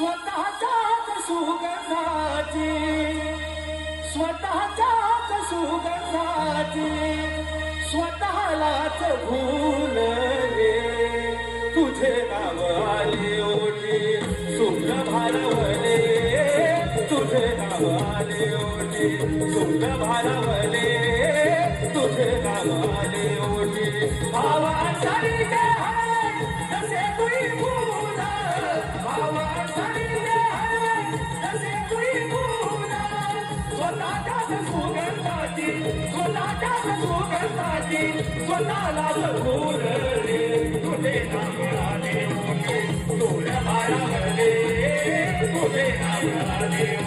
नावाची स्वतःचाच सुगंधाची. स्वतःलाच भूल रे. तुझे नाव आले ओटी सुंग भारवले तुझे नाव आले ओटी सुंग भारवले तुझे नाव आले ओटी भावा तसे हाय सुगंधाची स्वतःच्याच सुगंधाची स्वतःला सगोर रे तुझे नामराने तुझे डोळ्या बाळा रे तुझे नामराने